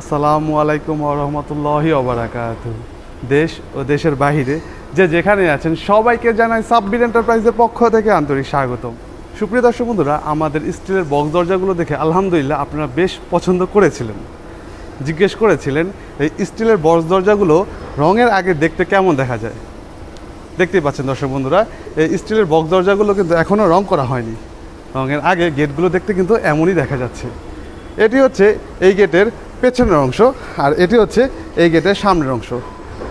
আসসালামু আলাইকুম রহমতুল্লাহি ওবরাকাত দেশ ও দেশের বাহিরে যে যেখানে আছেন, সবাইকে জানাই সাব্বির এন্টারপ্রাইজের পক্ষ থেকে আন্তরিক স্বাগতম। সুপ্রিয় দর্শক বন্ধুরা, আমাদের স্টিলের বক্স দরজাগুলো দেখে আলহামদুলিল্লাহ আপনারা বেশ পছন্দ করেছিলেন। জিজ্ঞেস করেছিলেন, এই স্টিলের বক্স দরজাগুলো রঙের আগে দেখতে কেমন দেখা যায়? দেখতেই পাচ্ছেন দর্শক বন্ধুরা, এই স্টিলের বক্স দরজাগুলো কিন্তু এখনও রং করা হয়নি। রঙের আগে গেটগুলো দেখতে কিন্তু এমনই দেখা যাচ্ছে। এটি হচ্ছে এই গেটের পেছনের অংশ আর এটি হচ্ছে এই গেটের সামনের অংশ।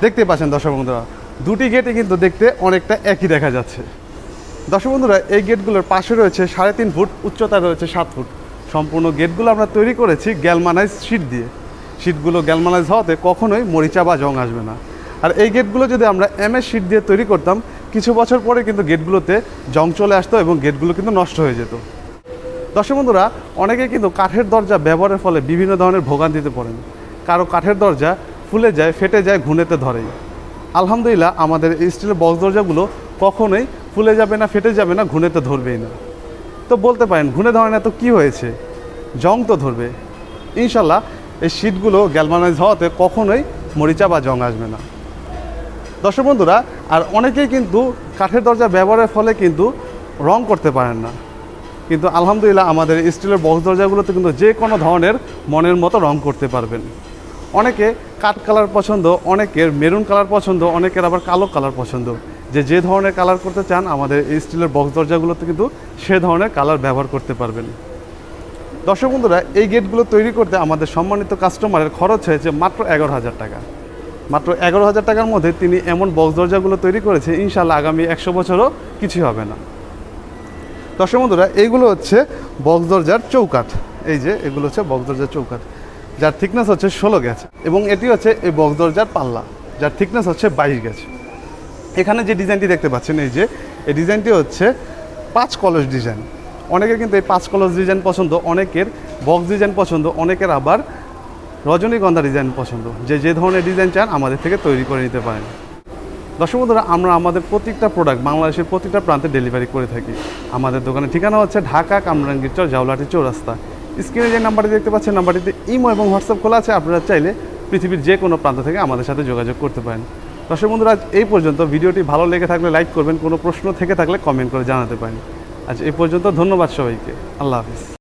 দেখতে পাচ্ছেন দর্শক বন্ধুরা, দুটি গেটই কিন্তু দেখতে অনেকটা একই দেখা যাচ্ছে। দর্শক বন্ধুরা, এই গেটগুলোর পাশে রয়েছে সাড়ে তিন ফুট উচ্চতা রয়েছে সাত ফুট। সম্পূর্ণ গেটগুলো আমরা তৈরি করেছি গ্যালমানাইজ শিট দিয়ে। শিটগুলো গ্যালমানাইজ হওয়াতে কখনোই মরিচা বা জং আসবে না। আর এই গেটগুলো যদি আমরা এমএস শিট দিয়ে তৈরি করতাম, কিছু বছর পরে কিন্তু গেটগুলোতে জং চলে আসতো এবং গেটগুলো কিন্তু নষ্ট হয়ে যেত। দর্শক বন্ধুরা অনেকে কিন্তু কাঠের দরজা ব্যবহারের ফলে বিভিন্ন ধরনের ভোগান্তিতে পড়েন। কারও কাঠের দরজা ফুলে যায়, ফেটে যায়, ঘুনেতে ধরে। আলহামদুলিল্লাহ, আমাদের স্টিলের বক্স দরজাগুলো কখনোই ফুলে যাবে না, ফেটে যাবে না, ঘুনেতে ধরবেই না। তো বলতে পারেন, ঘুনে ধরে না তো কী হয়েছে? জং তো ধরবে। ইনশাল্লাহ, এই শীটগুলো গ্যালমানাইজ হওয়াতে কখনোই মরিচা বা জং আসবে না। দর্শক বন্ধুরা, আর অনেকেই কিন্তু কাঠের দরজা ব্যবহারের ফলে কিন্তু রং করতে পারেন না। কিন্তু আলহামদুলিল্লাহ আমাদের স্টিলের বক্স দরজাগুলোতে কিন্তু যে কোনো ধরনের মনের মতো রং করতে পারবেন। অনেকে কাঠ কালার পছন্দ, অনেকের মেরুন কালার পছন্দ, অনেকের আবার কালো কালার পছন্দ। যে যে ধরনের কালার করতে চান, আমাদের স্টিলের বক্স দরজাগুলোতে কিন্তু সে ধরনের কালার ব্যবহার করতে পারবেন। দর্শক বন্ধুরা, এই গেটগুলো তৈরি করতে আমাদের সম্মানিত কাস্টমারের খরচ হয়েছে মাত্র এগারো হাজার টাকা। মাত্র এগারো হাজার টাকার মধ্যে তিনি এমন বক্স দরজাগুলো তৈরি করেছে ইনশাল্লাহ আগামী একশো বছরও কিছুই হবে না। দর্শক বন্ধুরা, এইগুলো হচ্ছে বক্স দরজার চৌকাঠ। এই যে, এগুলো হচ্ছে বক্স দরজার চৌকাঠ। যার থিকনেস হচ্ছে ষোলো গ্যাছ এবং এটি হচ্ছে এই বক্স দরজার পাল্লা। যার থিকনেস হচ্ছে বাইশ গ্যাছ এখানে যে ডিজাইনটি দেখতে পাচ্ছেন, এই যে, এই ডিজাইনটি হচ্ছে পাঁচ কলস ডিজাইন। অনেকের কিন্তু এই পাঁচ কলস ডিজাইন পছন্দ, অনেকের বক্স ডিজাইন পছন্দ, অনেকের আবার রজনীগন্ধা ডিজাইন পছন্দ। যে যে ধরনের ডিজাইন চান, আমাদের থেকে তৈরি করে নিতে পারেন। দর্শক বন্ধুরা, আমরা আমাদের প্রত্যেকটা প্রোডাক্ট বাংলাদেশের প্রত্যেকটা প্রান্তে ডেলিভারি করে থাকি। আমাদের দোকানের ঠিকানা হচ্ছে ঢাকা কামরাঙ্গীর চর জাউলাটি চৌরাস্তা স্ক্রিনে যে নাম্বারটি দেখতে পাচ্ছেন নাম্বারটিতে ইমো এবং হোয়াটসঅ্যাপ খোলা আছে। আপনারা চাইলে পৃথিবীর যে কোনো প্রান্ত থেকে আমাদের সাথে যোগাযোগ করতে পারেন। দর্শক বন্ধুরা এই পর্যন্ত ভিডিওটি ভালো লেগে থাকলে লাইক করবেন, কোনো প্রশ্ন থেকে থাকলে কমেন্ট করে জানাতে পারেন। আজ এই পর্যন্ত, ধন্যবাদ সবাইকে। আল্লাহ হাফিজ।